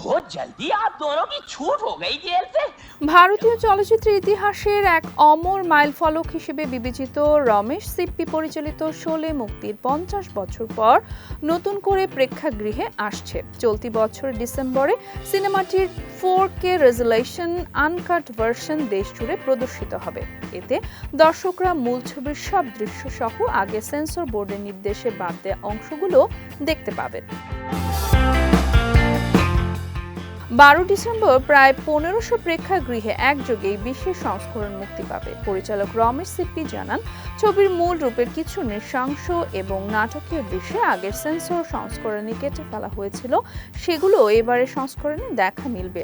बहुत जल्दी आप दोनों की छूट हो गई जेल से ভারতীয় চলচ্চিত্রের ইতিহাসের এক অমর মাইলফলক হিসেবে বিবেচিত রমেশ সিপ্পি পরিচালিত শোলে মুক্তির পঞ্চাশ বছর পর নতুন করে প্রেক্ষাগৃহে আসছে চলতি বছর ডিসেম্বরে সিনেমাটির four K resolution uncut version দেশ জুড়ে প্রদর্শিত হবে এতে দর্শকরা মূল ছবির সব দৃশ্য সহ আগে সেন্সর বোর্ডের নির্দেশে বাদ দেওয়া অংশগুলো দেখতে পাবেন বারো ডিসেম্বর প্রায় পনেরোশো প্রেক্ষাগৃহে একযোগে এই বিশেষ সংস্করণ মুক্তি পাবে। পরিচালক রমেশ সিপ্পি জানান, ছবির মূল রূপের কিছু নৃশংস এবং নাটকীয় দৃশ্যে আগের সেন্সর সংস্করণে কেটে ফেলা হয়েছিল। সেগুলো এবারের সংস্করণে দেখা মিলবে।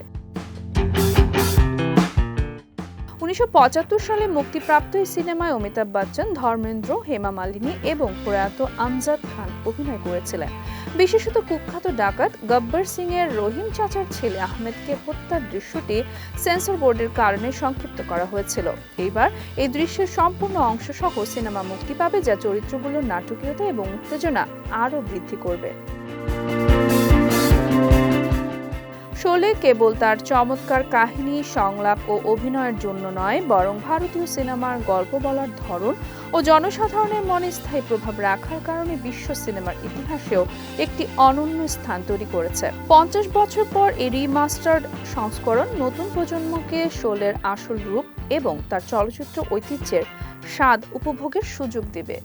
উনিশশো সালে মুক্তিপ্রাপ্ত এই সিনেমায় অমিতাভ বচ্চন, ধর্মেন্দ্র, হেমা মালিনী এবং প্রয়াত আমজাদ খান অভিনয় করেছিলেন। বিশেষত কুখ্যাত ডাকাত গব্বর সিং এর রহিম চাচার ছেলে আহমেদকে হত্যার দৃশ্যটি সেন্সর বোর্ডের কারণে সংক্ষিপ্ত করা হয়েছিল। এইবার এই দৃশ্যের সম্পূর্ণ অংশ সহ সিনেমা মুক্তি পাবে যা চরিত্রগুলোর নাটকীয়তা এবং উত্তেজনা আরও বৃদ্ধি করবে। শোলে কেবল তার চমৎকার কাহিনী, সংলাপ ও অভিনয়ের জন্য নয়, বরং ভারতীয় সিনেমার গল্প বলার ধরন ও জনসাধারণের মনে স্থায়ী প্রভাব রাখার কারণে বিশ্ব সিনেমার ইতিহাসেও একটি অনন্য স্থান তৈরি করেছে। পঞ্চাশ বছর পর এই রিমাস্টার্ড সংস্করণ নতুন প্রজন্মকে শোলের আসল রূপ এবং তার চলচ্চিত্র ঐতিহ্যের স্বাদ উপভোগের সুযোগ দেবে।